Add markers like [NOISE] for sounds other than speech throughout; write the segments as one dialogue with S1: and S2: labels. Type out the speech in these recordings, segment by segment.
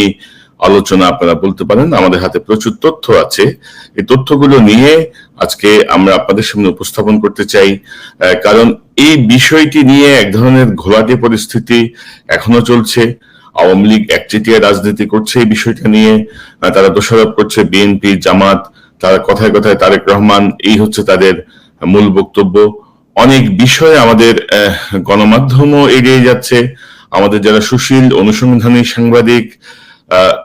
S1: মাধ্যমেই আলোচনা আপনারা বলতে পারেন। আমাদের হাতে প্রচুর তথ্য আছে। এই তথ্যগুলো নিয়ে আজকে আমরা আপনাদের সামনে উপস্থাপন করতে চাই কারণ এই বিষয়টি নিয়ে এক ধরনের ঘোলাটে পরিস্থিতি এখনও চলছে। আওয়ামী লীগ একচেটিয়া রাজনীতি করছে এই বিষয়টা নিয়ে তারা দোষারোপ করছে বিএনপি জামাত তারা কথায় কথায় তারেক রহমান এই হচ্ছে তাদের মূল বক্তব্য। অনেক বিষয়ে আমাদের গণমাধ্যমও এড়িয়ে যাচ্ছে। আমাদের যারা সুশীল অনুসন্ধানী সাংবাদিক আহ,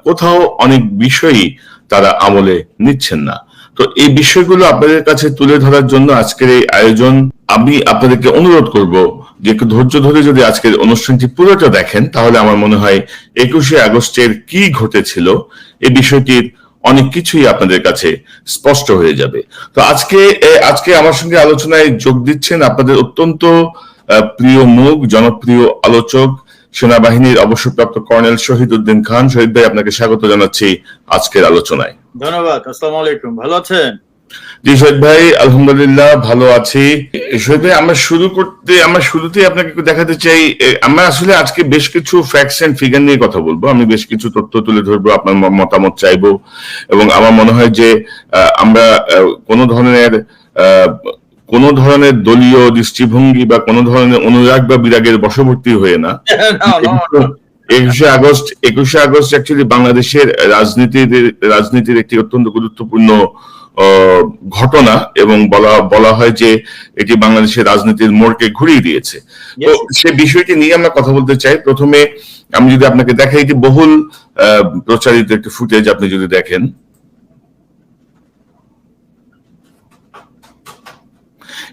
S1: কোথাও অনেক বিষয়ই তারা আমলে নিচ্ছেন না। তো এই বিষয়গুলো আপনাদের কাছে তুলে ধরার জন্য আজকের এই আয়োজন আমি আপনাদেরকে অনুরোধ করব যে একটু ধৈর্য ধরে যদি আজকের অনুষ্ঠানটি পুরোটা দেখেন, তাহলে আমার মনে হয় একুশে আগস্টের কি ঘটেছিল এই বিষয়টির অনেক কিছুই আপনাদের কাছে স্পষ্ট হয়ে যাবে। তো আজকে আজকে আমার সঙ্গে আলোচনায় যোগ দিচ্ছেন আপনাদের অত্যন্ত প্রিয় মুখ, জনপ্রিয় আলোচক সেনাবাহিনীর অবসরপ্রাপ্ত কর্নেল শহীদ উদ্দিন খান। শহীদ ভাই আপনাকে স্বাগত জানাচ্ছি আজকের আলোচনায়।
S2: ধন্যবাদ আসসালামু আলাইকুম। ভালো আছেন?
S1: জি শহীদ ভাই আলহামদুলিল্লাহ ভালো আছি। শহীদ ভাই আমরা শুরু করতে আমরা শুরুতেই আপনাকে একটু দেখাতে চাই আমরা আসলে আজকে বেশ কিছু ফ্যাক্টস এন্ড ফিগার নিয়ে কথা বলব। আমি বেশ কিছু তথ্য তুলে ধরবো আপনার মতামত চাইব। এবং আমার মনে হয় যে আমরা কোনো ধরনের আহ, কোনো ধরনের দলীয় দৃষ্টিভঙ্গি বা কোনো ধরনের অনুরাগ বা বিরাগের বশবর্তী হয়ে না। [LAUGHS] একুশে আগস্ট একুশে আগস্ট অ্যাকচুয়ালি বাংলাদেশের রাজনীতির রাজনীতির একটি অত্যন্ত গুরুত্বপূর্ণ আহ, ঘটনা এবং বলা বলা হয় যে এটি বাংলাদেশের রাজনীতির মোড়কে ঘুরিয়ে দিয়েছে তো. সে বিষয়টি নিয়ে আমরা কথা বলতে চাই প্রথমে আমি যদি আপনাকে দেখাই যে বহুল আহ, প্রচারিত একটি ফুটেজ আপনি যদি দেখেন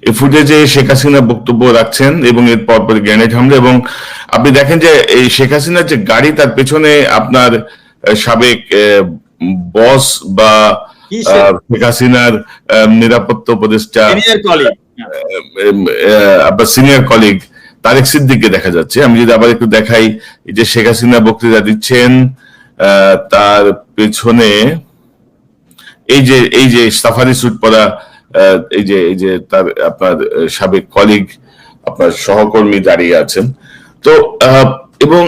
S1: এই ফুটেজে শেখ হাসিনা বক্তব্য রাখছেন এবং এর পরপর গ্রেনেড হামলা এবং আপনি দেখেন যে এই শেখ হাসিনার যে গাড়ি তার পেছনে আপনার সাবেক বস বা শেখ হাসিনার নিরাপত্তা উপদেষ্টা আপনার সিনিয়র কলিগ তারেক সিদ্দিককে দেখা যাচ্ছে। আমি যদি আবার একটু দেখাই যে শেখ হাসিনা বক্তৃতা দিচ্ছেন আহ, তার পেছনে এই যে এই যে সাফারি স্যুট পরা আহ, এই যে এই যে তার, আপনার সাবেক কলিগ আপনার সহকর্মী দাঁড়িয়ে আছেন। তো এবং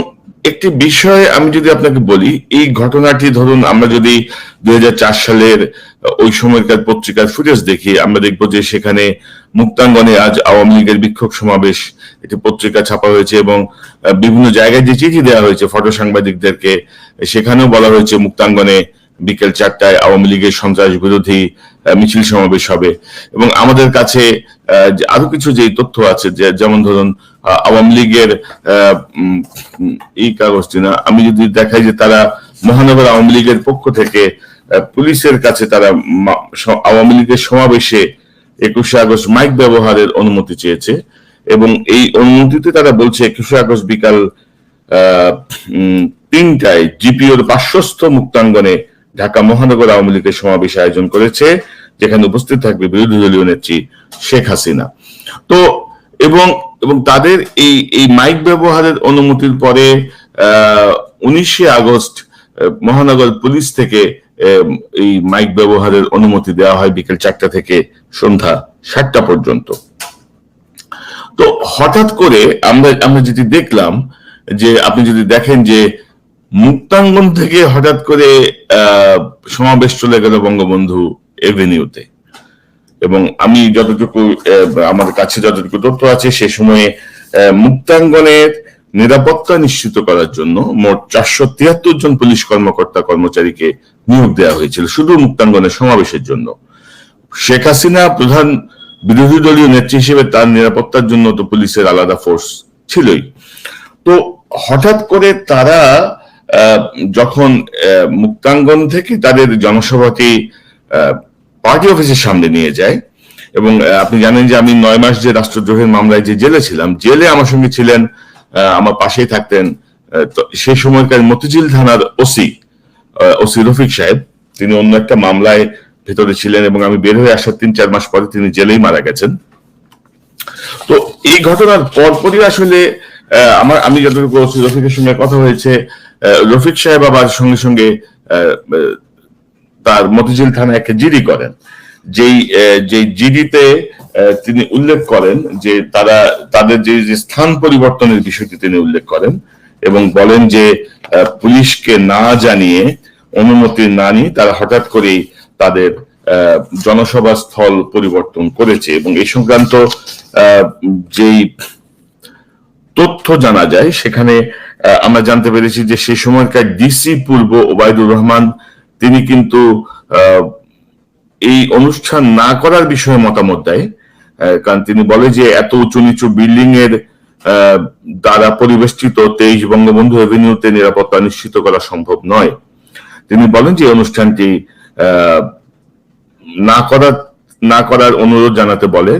S1: একটি বিষয়ে আমি যদি আপনাকে বলি, এই ঘটনাটি ধরুন আমরা যদি দুই হাজার চার সালের ওই সময়কার পত্রিকার ফুটেজ দেখি, আমরা দেখব যে সেখানে মুক্তাঙ্গনে আজ আওয়ামী লীগের বিক্ষোভ সমাবেশ একটি পত্রিকা ছাপা হয়েছে এবং বিভিন্ন জায়গায় যে চিঠি দেওয়া হয়েছে ফটো সাংবাদিকদেরকে, সেখানেও বলা হয়েছে মুক্তাঙ্গনে বিকেল চারটায় আওয়ামী লীগের সন্ত্রাস বিরোধী মিছিল সমাবেশ হবে। এবং আমাদের কাছে আরও কিছু যে তথ্য আছে যেমন ধরুন আওয়ামী লীগের এই কাগজটি না, আমি যদি দেখাই যে তারা মহানগর আওয়ামী লীগের পক্ষ থেকে পুলিশের কাছে তারা আওয়ামী লীগের সমাবেশে একুশে আগস্ট মাইক ব্যবহারের অনুমতি চেয়েছে। এবং এই অনুমতিতে তারা বলছে, একুশে আগস্ট বিকাল তিনটায় জিপিওর পার্শ্বস্থ মুক্তাঙ্গনে ঢাকা মহানগর আওয়ামী লীগের সমাবেশ আয়োজন করেছে, যেখানে উপস্থিত থাকবে বিরোধী দলীয় নেত্রী শেখ হাসিনা। তো এবং এবং তাদের এই এই মাইক ব্যবহারের অনুমতির পরে উনিশে আগস্ট মহানগর পুলিশ থেকে এই মাইক ব্যবহারের অনুমতি দেওয়া হয় বিকেল চারটা থেকে সন্ধ্যা সাতটা পর্যন্ত। তো হঠাৎ করে আমরা আমরা যেটি দেখলাম, যে আপনি যদি দেখেন যে মুক্তাঙ্গন থেকে হঠাৎ করে সমাবেশ চলে গেল বঙ্গবন্ধু এভিনিউতে। এবং আমি যতটুকু আমার কাছে যতটুকু তথ্য আছে সে সময়ে মুক্তাঙ্গনের নিরাপত্তা নিশ্চিত করার জন্য মোট চারশো তিয়াত্তর জন পুলিশ কর্মকর্তা কর্মচারীকে নিয়োগ দেওয়া হয়েছিল শুধু মুক্তাঙ্গনের সমাবেশের জন্য। শেখ হাসিনা প্রধান বিরোধী দলীয় নেত্রী হিসেবে তার নিরাপত্তার জন্য তো পুলিশের আলাদা ফোর্স ছিলই। তো হঠাৎ করে তারা আহ, যখন মুক্তাঙ্গন থেকে তাদের জনসভাকে পার্টি অফিসের সামনে নিয়ে যায় এবং আপনি জানেন যে আমি নয় মাস যে রাষ্ট্রদ্রোহের মামলায় যে জেলে ছিলাম জেলে আমার সঙ্গে ছিলেন আমার পাশেই থাকতেন সেই সময়কার মতিঝিল থানার ওসি ওসি রফিক সাহেব তিনি অন্য একটা মামলায় ভেতরে ছিলেন এবং আমি বের হয়ে আসার তিন চার মাস পরে তিনি জেলেই মারা গেছেন। তো এই ঘটনার পরপরই আসলে আহ, আমার, আমি যতটুকু ওসি রফিকের সঙ্গে কথা হয়েছে রফিক সাহেব আবার সঙ্গে সঙ্গে তার মতিঝিল থানায় একটা জিডি করেন। যেই যেই জিডিতে তিনি উল্লেখ করেন যে তারা, তাদের যে যে স্থান পরিবর্তনের বিষয়টি তিনি উল্লেখ করেন এবং বলেন যে পুলিশকে না জানিয়ে অনুমতি না নিয়ে তারা হঠাৎ করেই তাদের জনসভা স্থল পরিবর্তন করেছে এবং এই সংক্রান্ত যেই তথ্য জানা যায়। সেখানে আমরা জানতে পেরেছি যে সেই সময়কার ডিসি পূর্ব ওবায়দুর রহমান, তিনি কিন্তু এই অনুষ্ঠান না করার বিষয়ে মতামত দেয়। কারণ তিনি বলে যে এত উঁচু নিচু বিল্ডিং এর দ্বারা পরিবেষ্টিত তেইশ বঙ্গবন্ধু এভিনিউতে নিরাপত্তা নিশ্চিত করা সম্ভব নয়। তিনি বলেন যে অনুষ্ঠানটি না করার না করার অনুরোধ জানাতে বলে।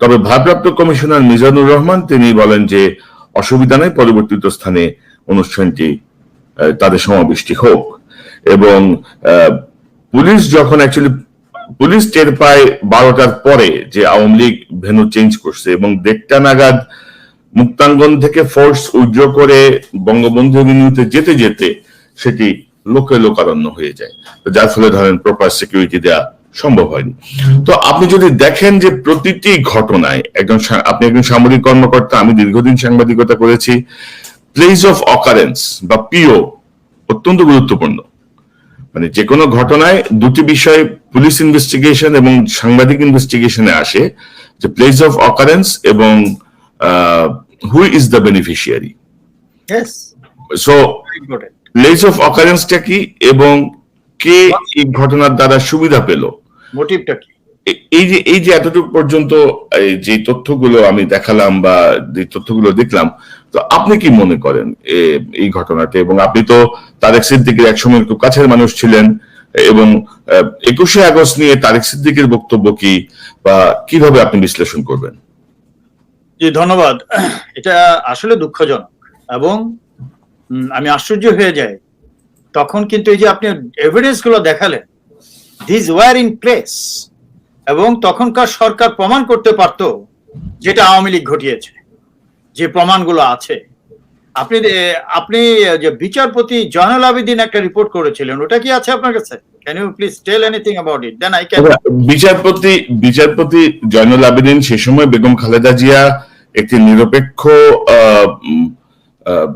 S1: তবে ভারপ্রাপ্ত কমিশনার মিজানুর রহমান তিনি বলেন যে অসুবিধা নেই, পরিবর্তিত স্থানে অনুষ্ঠানটি তাদের সমাবেশটি হোক। এবং পুলিশ যখন অ্যাকচুয়ালি পুলিশ টের পায় বারোটার পরে যে আওয়ামী লীগ ভেনু চেঞ্জ করছে এবং দেড়টা নাগাদ মুক্তাঙ্গন থেকে ফোর্স উইথড্র করে বঙ্গবন্ধু এভিনিউতে যেতে যেতে সেটি লোকে লোকারণ্য হয়ে যায়। যার ফলে ধরেন প্রপার সিকিউরিটি দেওয়া সম্ভব হয়নি। তো আপনি যদি দেখেন যে প্রতিটি ঘটনায় একজন আপনি একজন সামরিক কর্মকর্তা আমি দীর্ঘদিন সাংবাদিকতা করেছি প্লেস অফ অকারেন্স বা পিও অত্যন্ত গুরুত্বপূর্ণ। মানে যে কোনো ঘটনায় দুটি বিষয় পুলিশ ইনভেস্টিগেশন এবং সাংবাদিক ইনভেস্টিগেশনে আসে যে প্লেস অফ অকারেন্স এবং who is the beneficiary so place of অকারেন্সটা কি এবং কে এই ঘটনার দ্বারা সুবিধা পেল?
S2: মোটিভটা কি?
S1: এই যে এই যে এতটুকু পর্যন্ত এই যে তথ্যগুলো আমি দেখালাম বা যে তথ্যগুলো দেখলাম তো আপনি কি মনে করেন এ- এই ঘটনাতে? এবং আপনি তো তারেক সিদ্দিকের একসময় খুব কাছের মানুষ ছিলেন এবং একুশে আগস্ট নিয়ে তারেক সিদ্দিকের বক্তব্য কি বা কীভাবে আপনি বিশ্লেষণ করবেন?
S2: জি ধন্যবাদ। এটা আসলে দুঃখজনক এবং আমি আশ্চর্য হয়ে যাই। তখন কিন্তু এই যে আপনি এভিডেন্সগুলো দেখালেন দিস ওয়ার ইন প্লেস এবং তখনকার সরকার প্রমাণ করতে পারত যেটা আওয়ামী লীগ ঘটিয়েছে, যে প্রমাণগুলো আছে। আপনি আপনি যে বিচারপতি জয়নুল আবেদিন একটা রিপোর্ট করেছিলেন, ওটা কি আছে আপনার কাছে? Can you please tell anything about it then I can
S1: বিচারপতি বিচারপতি জয়নুল আবেদিন সে সময় বেগম খালেদা জিয়া একটি নিরপেক্ষ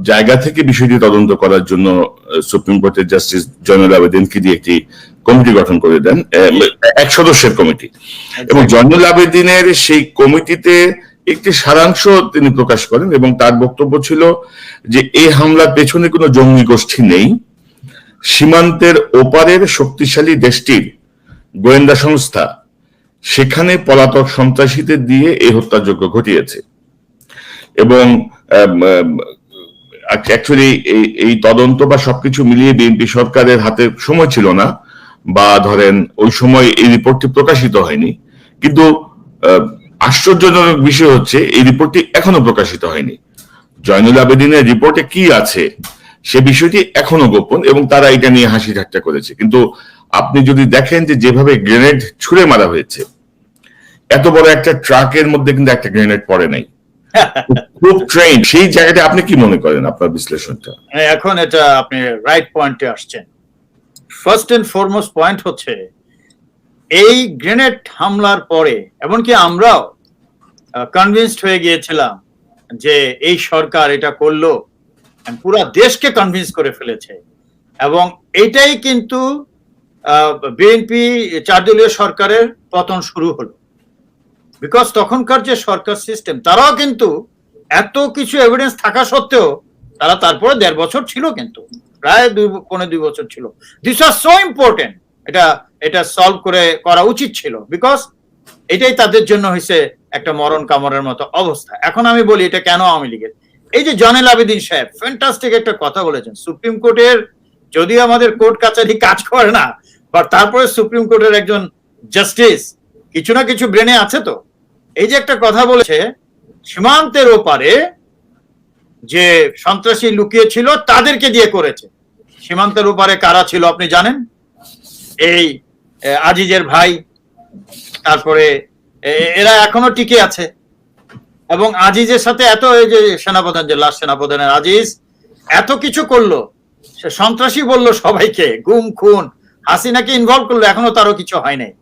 S1: জায়গা থেকে বিষয়টি তদন্ত করার জন্য সুপ্রিম কোর্টের জাস্টিস জয়নুল আবেদিনকে দিয়ে একটি কমিটি গঠন করে দেন এক সদস্যের কমিটি এবং জয়নুল আবেদিনের সেই কমিটিতে একটি সারাংশ তিনি প্রকাশ করেন এবং তার বক্তব্য ছিল যে এই হামলার পেছনে কোনো জঙ্গি গোষ্ঠী নেই। সীমান্তের ওপারের শক্তিশালী দেশটির গোয়েন্দা সংস্থা সেখানে পলাতক সন্ত্রাসীদের দিয়ে এই হত্যাযজ্ঞ ঘটিয়েছে। এবং অ্যাকচুয়ালি এই এই তদন্ত বা সবকিছু মিলিয়ে বিএনপি সরকারের হাতে সময় ছিল না, বা ধরেন ওই সময় এই রিপোর্টটি প্রকাশিত হয়নি। কিন্তু আশ্চর্যজনক বিষয় হচ্ছে এই রিপোর্টটি এখনও প্রকাশিত হয়নি। জয়নুল আবেদিনের রিপোর্টে কি আছে, সে বিষয়টি এখনও গোপন এবং তারা এটা নিয়ে হাসি ঠাট্টা করেছে। কিন্তু আপনি যদি দেখেন যে যেভাবে গ্রেনেড ছুড়ে মারা হয়েছে, এত বড় একটা ট্রাকের মধ্যে কিন্তু একটা গ্রেনেড পড়ে নাই। খুব ট্রেন সেই জায়গাটা আপনি কি মনে করেন আপনার বিশ্লেষণটা?
S2: হ্যাঁ, এখন এটা আপনি রাইট পয়েন্টে আসছেন। ফার্স্ট এন্ড ফরমোস্ট পয়েন্ট হচ্ছে এই গ্রেনেড হামলার পরে এমনকি আমরাও কনভিন্সড হয়ে গিয়েছিলাম যে এই সরকার এটা করল পুরা দেশকে কনভিন্স করে ফেলেছে। এবং এটাই কিন্তু বিএনপি চারদলীয় সরকারের পতন শুরু হলো। বিকজ তখনকার যে সরকার সিস্টেম তারাও কিন্তু এত কিছু এভিডেন্স থাকা সত্ত্বেও তারা তারপরে দেড় বছর ছিল কিন্তু, প্রায় দুই পনেরো দুই বছর ছিল। দিস আর সো ইম্পর্টেন্ট এটা এটা সলভ করে, করা উচিত ছিল। বিকজ এটাই তাদের জন্য হয়েছে একটা মরণ কামড়ের মতো অবস্থা। এখন আমি বলি এটা কেন আওয়ামী লীগের? এই যে জনেল আবেদিন সাহেব ফ্যান্টাস্টিক একটা কথা বলেছেন। সুপ্রিম কোর্টের যদি আমাদের কোর্ট কাছারি কাজ করে না বাট তারপরে সুপ্রিম কোর্টের একজন জাস্টিস কিছু না কিছু ব্রেনে আছে তো? এই যে একটা কথা বলেছে, সীমান্তের ওপারে যে সন্ত্রাসী লুকিয়ে ছিল তাদেরকে দিয়ে করেছে। সীমান্তের ওপারে কারা ছিল আপনি জানেন? এই আজিজের ভাই, তারপরে এরা এখনও টিকে আছে। এবং আজিজের সাথে এত এই যে সেনাপ্রধান, যে লাস্ট সেনাপ্রধানের আজিজ, এত কিছু করল। সে সন্ত্রাসী বলল সবাইকে, গুম, খুন, হাসিনাকে ইনভলভ করল, এখনও তারও কিছু হয় নাই।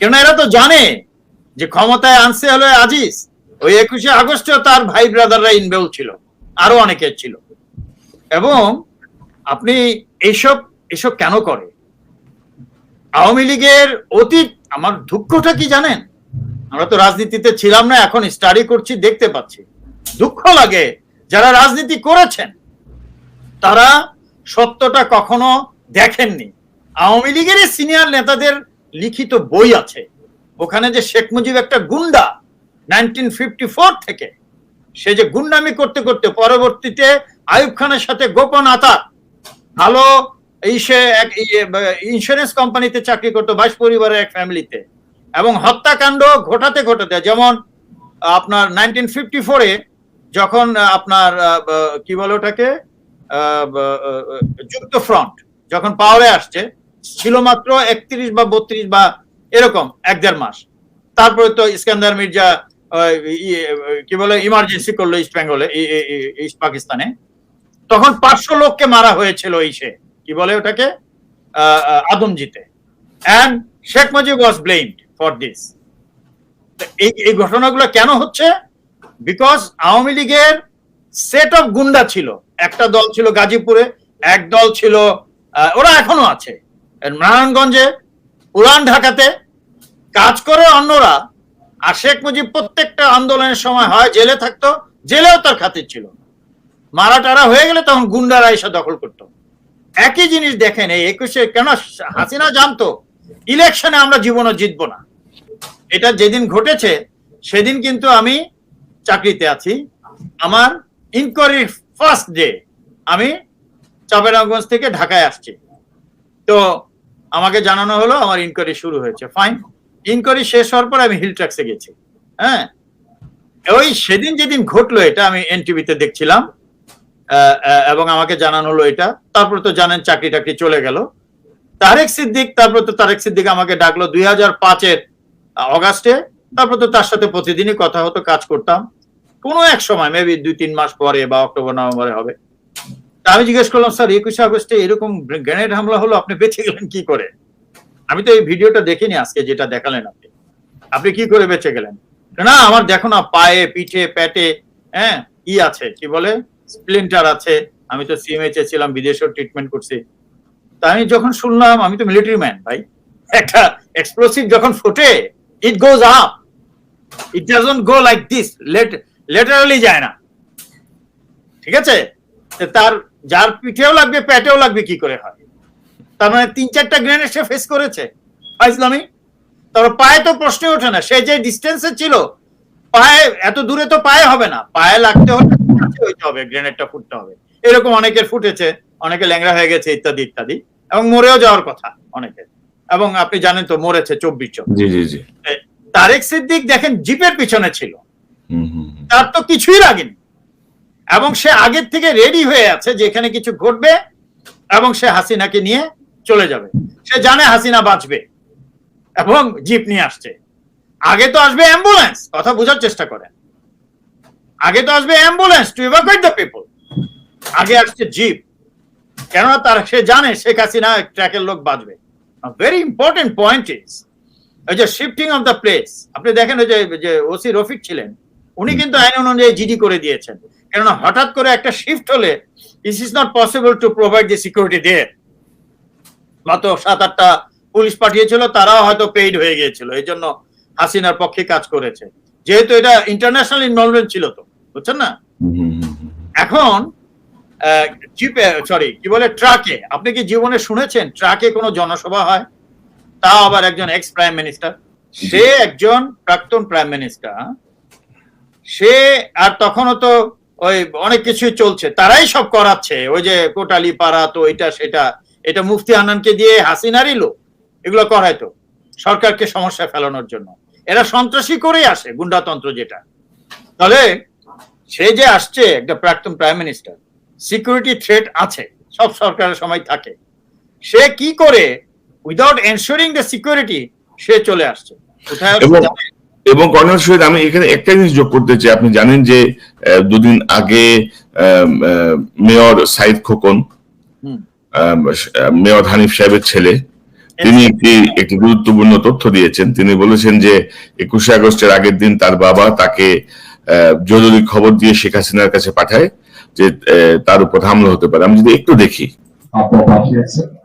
S2: কেন এরা তো জানে যে ক্ষমতায় আনছে হলো আজিজ। ওই একুশে আগস্টেও তার ভাই ব্রাদাররা ইনভলভ ছিল, আরও অনেকের ছিল। এবং আপনি এইসব এসব কেন করে? আওয়ামী লীগের অতীত, আমার দুঃখটা কি জানেন? আমরা তো রাজনীতিতে ছিলাম না, এখন স্টাডি করছি, দেখতে পাচ্ছি। দুঃখ লাগে যারা রাজনীতি করেছেন, তারা সত্যটা কখনো দেখেননি। আওয়ামী লীগের সিনিয়র নেতাদের লিখিত বই আছে। ওখানে যে শেখ মুজিব একটা গুন্ডা নাইনটিন ফিফটি থেকে, সে যে গুন্ডামি করতে করতে পরবর্তীতে আয়ুব খানের সাথে গোপন আতাত ভালো সে এক ইন্স্যুরেন্স কোম্পানিতে চাকরি করতো বাইশ পরিবারের এক ফ্যামিলিতে এবং হত্যাকাণ্ড ঘটাতে ঘটাতে, যেমন আপনার নাইনটিন ফিফটি ফোরে যখন আপনার কি বলে ওটাকে? যুক্ত ফ্রন্ট যখন পাওয়ারে আসছে, ছিল মাত্র একত্রিশ বা বত্রিশ বা এরকম, এক দেড় মাস। তারপরে তো ইস্কান্দার মির্জা কি বলে ইমার্জেন্সি করল ইস্ট বেঙ্গলে ইস্ট পাকিস্তানে তখন পাঁচশো লোককে মারা হয়েছিল এই সে, কি বলে ওটাকে? আদমজিতে। And Sheikh Mujib was blamed for this এই এই ঘটনাগুলো কেন হচ্ছে? বিকজ আওয়ামী লীগের সেট অফ গুন্ডা ছিল। একটা দল ছিল গাজীপুরে, এক দল ছিল ওরা এখনও আছে। নারায়ণগঞ্জে পুরান ঢাকাতে কাজ করে অন্যরা। আর শেখ মুজিব প্রত্যেকটা আন্দোলনের সময় হয় জেলে থাকতো, জেলেও তার খাতির ছিল। মারা টারা হয়ে গেলে তখন গুন্ডারা এসে দখল করতো। একই জিনিস দেখেন, এই একুশে কেন হাসিনা জানতো, ইলেকশনে আমরা জীবনও জিতবো না। এটা যেদিন ঘটেছে, সেদিন কিন্তু আমি চাকরিতে আছি। আমার ইনকোয়ারির ফার্স্ট ডে আমি চাপেরাগঞ্জ থেকে ঢাকায় আসছি। তো আমাকে জানানো হলো, আমার ইনকোয়ারি শুরু হয়েছে। ফাইন ইনকোয়ারি শেষ হওয়ার পর আমি হিল ট্যাক্সে গেছি। হ্যাঁ? ওই সেদিন যেদিন ঘটলো এটা আমি এনটিভিতে দেখছিলাম। এবং আমাকে জানানো হলো এটা। তারপর তো জানেন চাকরি টাকরি চলে গেল। তারেক সিদ্দিক, তারপর তো তারেক সিদ্দিক আমাকে ডাকলো দুই হাজার পাঁচের অগাস্টে। তারপর তো তার সাথে প্রতিদিনই কথা হতো, কাজ করতাম। কোনো এক সময় মেবি দুই, তিন মাস পরে বা অক্টোবর, নভেম্বরে হবে। আমি জিজ্ঞেস করলাম, স্যার, একুশে আগস্টে এরকম গ্রেনেড হামলা হলো, আপনি বেঁচে গেলেন কি করে? আমি তো এই ভিডিওটা দেখিনি আজকে, যেটা দেখালেন আপনি। আপনি কি করে বেঁচে গেলেন? না, আমার দেখো না, পায়ে, পিঠে পেটে হ্যাঁ ই আছে, কি বলে? স্প্লিন্টার আছে, আমি তো সিএমএইচ এ ছিলাম, বিদেশেও ট্রিটমেন্ট করছি। তা আমি যখন শুনলাম, আমি তো মিলিটারি ম্যান ভাই। একটা এক্সপ্লোসিভ যখন ফোটে it goes up it doesn't go like this let literally যায় না। ঠিক আছে? তার যার পিঠেও লাগবে প্যাটেও লাগবে কি করে হয়? তার মানে তিন চারটা গ্রেনেড সে ফেস করেছে। ইসলামী তারপর পায়ে তো প্রশ্নই ওঠে না। সে যে ডিস্টেন্সে ছিল পায়ে এত দূরে তো পায়ে হবে না। পায়ে লাগতে হলে হইতে হবে গ্রেনেডটা ফুটতে হবে। এরকম অনেকের ফুটেছে অনেকে ল্যাংড়া হয়ে গেছে ইত্যাদি ইত্যাদি। এবং মরেও যাওয়ার কথা অনেকের। এবং আপনি জানেন তো মরেছে চব্বিশ জন। তারেক সিদ্দিক দেখেন জিপের পিছনে ছিল।
S1: হুম হুম হুম।
S2: তার তো কিছুই লাগেনি। এবং সে আগের থেকে রেডি হয়ে আছে যে এখানে কিছু ঘটবে এবং সে হাসিনাকে নিয়ে চলে যাবে। সে জানে হাসিনা বাঁচবে এবং জিপ নিয়ে আসছে। আগে তো আসবে অ্যাম্বুলেন্স কথা বোঝার চেষ্টা করেন। আগে তো আসবে ambulance to evacuate the people আগে আসছে জিপ। কেননা তার, সে জানে শেখ হাসিনা ট্র্যাকের লোক বাঁচবে। ভেরি ইম্পর্টেন্ট পয়েন্ট ইজ ওই যে শিফটিং অফ দ্য প্লেস আপনি দেখেন ওই যে ওসি রফিক ছিলেন, উনি কিন্তু আইন অনুযায়ী জিডি করে দিয়েছেন। কেননা হঠাৎ করে একটা শিফট হলে is is not possible to provide the security there মাত্র সাত, আটটা পুলিশ পাঠিয়েছিল, তারাও হয়তো পেইড হয়ে গিয়েছিল। এই জন্য হাসিনার পক্ষে কাজ করেছে। যেহেতু এটা ইন্টারন্যাশনাল ইনভলভমেন্ট ছিল তো, বুঝছেন না। এখন জিপে সরি কি বলে ট্রাকে আপনি কি জীবনে শুনেছেন ট্রাকে কোনো জনসভা হয়? তাও আবার একজন এক্স প্রাইম মিনিস্টার সে একজন প্রাক্তন প্রাইম মিনিস্টার সে, আর তখনও তো ওই অনেক কিছুই চলছে। তারাই সব করাচ্ছে। ওই যে কোটালি পাড়া তো এটা সেটা। এটা মুফতি আনানকে দিয়ে হাসিনারই লোক। এগুলো করাইতো সরকারকে সমস্যায় ফেলানোর জন্য। এরা সন্ত্রাসী করেই আসে গুন্ডাতন্ত্র যেটা। তাহলে সে যে আসছে একটা প্রাক্তন প্রাইম মিনিস্টার সিকিউরিটি থ্রেট আছে। সব সরকারের সময় থাকে। সে কি করে উইদাউট এনশোরিং দ্য সিকিউরিটি সে চলে আসছে। কোথায় আসছে?
S1: এবং- কর্নেল শহীদ আমি এখানে একটা জিনিস যোগ করতে চাই। আপনি জানেন যে দুদিন আগে মেয়র সাইদ খোকন মেয়র হানিফ সাহেবের ছেলে তিনি একটি একটি গুরুত্বপূর্ণ তথ্য দিয়েছেন। তিনি বলেছেন যে একুশে আগস্টের আগের দিন তার বাবা তাকে জরুরি খবর দিয়ে শেখ হাসিনার কাছে পাঠায় যে আহ, তার উপর হামলা হতে পারে। আমি যদি একটু দেখি।
S3: আপু পাঠিয়েছে